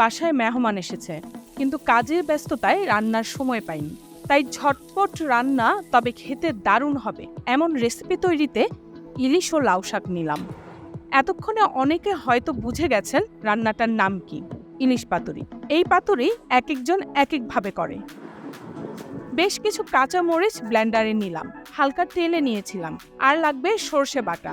বাসায় মেহমান এসেছে। কিন্তু কাজের ব্যস্ততায় রান্নার সময় পাইনি। তাই ঝটপট রান্না, তবে খেতে দারুণ হবে, এমন রেসিপি তৈরিতে ইলিশ ও লাউ শাক নিলাম। এতক্ষণে অনেকে হয়তো বুঝে গেছেন রান্নাটার নাম কি, ইলিশ পাতুরি। এই পাতুরি এক একজন এক একভাবে করে। বেশ কিছু কাঁচা মরিচ ব্লেন্ডারে নিলাম, হালকা তেলে নিয়েছিলাম, আর লাগবে সর্ষে বাটা।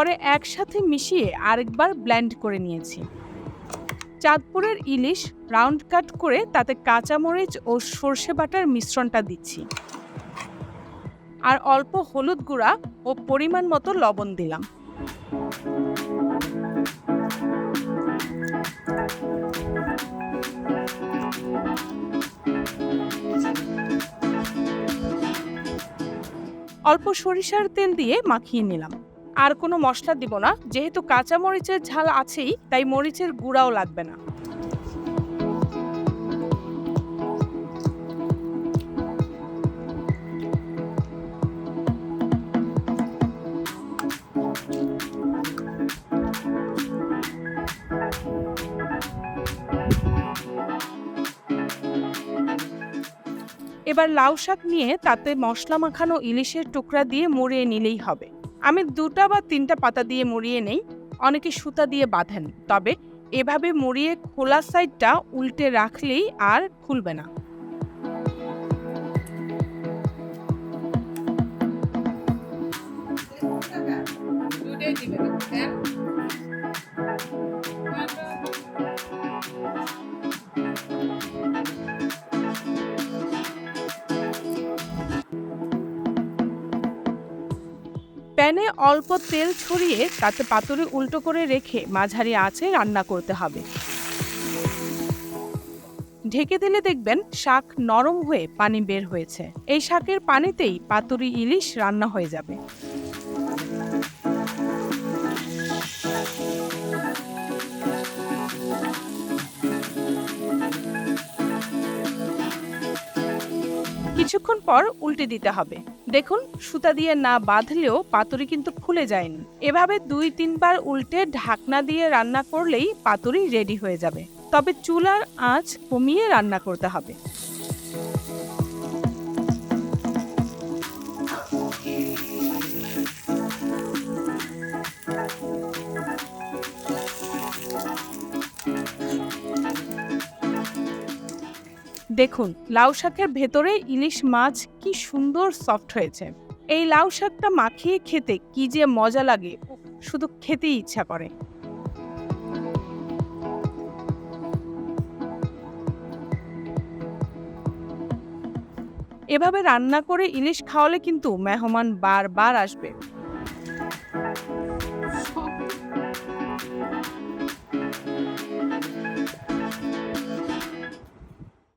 পরে একসাথে মিশিয়ে আরেকবার ব্ল্যান্ড করে নিয়েছি। চাঁদপুরের ইলিশ রাউন্ড কাট করে তাতে কাঁচামরিচ ও সর্ষে বাটার মিশ্রণটা দিচ্ছি। আর অল্প হলুদ গুঁড়া ও পরিমাণ মতো লবণ দিলাম। অল্প সরিষার তেল দিয়ে মাখিয়ে নিলাম। আর কোনো মশলা দিব না। যেহেতু কাঁচা মরিচের ঝাল আছেই, তাই মরিচের গুঁড়াও লাগবে না। এবার লাউ শাক নিয়ে তাতে মশলা মাখানো ইলিশের টুকরা দিয়ে মুড়িয়ে নিলেই হবে। আমি দুটা বা তিনটা পাতা দিয়ে মুড়িয়ে নেই, অনেকে সুতা দিয়ে বাঁধেন, তবে এভাবে মুড়িয়ে খোলা সাইডটা উল্টে রাখলেই আর খুলবে না। প্যানে অল্প তেল ছড়িয়ে তাতে পাতুরি উল্টো করে রেখে মাঝারি আঁচে রান্না করতে হবে। ঢেকে দিলে দেখবেন শাক নরম হয়ে পানি বের হয়েছে। এই শাকের পানিতেই পাতুরি ইলিশ রান্না হয়ে যাবে। কিছুক্ষণ পর উল্টে দিতে হবে। দেখুন, সুতা দিয়ে না বাঁধলেও পাতুরি কিন্তু ফুলে যায়নি। এভাবে দুই, তিনবার উল্টে ঢাকনা দিয়ে রান্না করলেই পাতুরি রেডি হয়ে যাবে। তবে চুলার আঁচ কমিয়ে রান্না করতে হবে। দেখুন, লাউ শাকের ভেতরে ইলিশ মাছ কি সুন্দর সফট হয়েছে। এই লাউ শাকটা মাখিয়ে খেতে কি যে মজা লাগে, শুধু খেতেই ইচ্ছা করে। এভাবে রান্না করে ইলিশ খাওয়ালে কিন্তু মেহমান বারবার আসবে।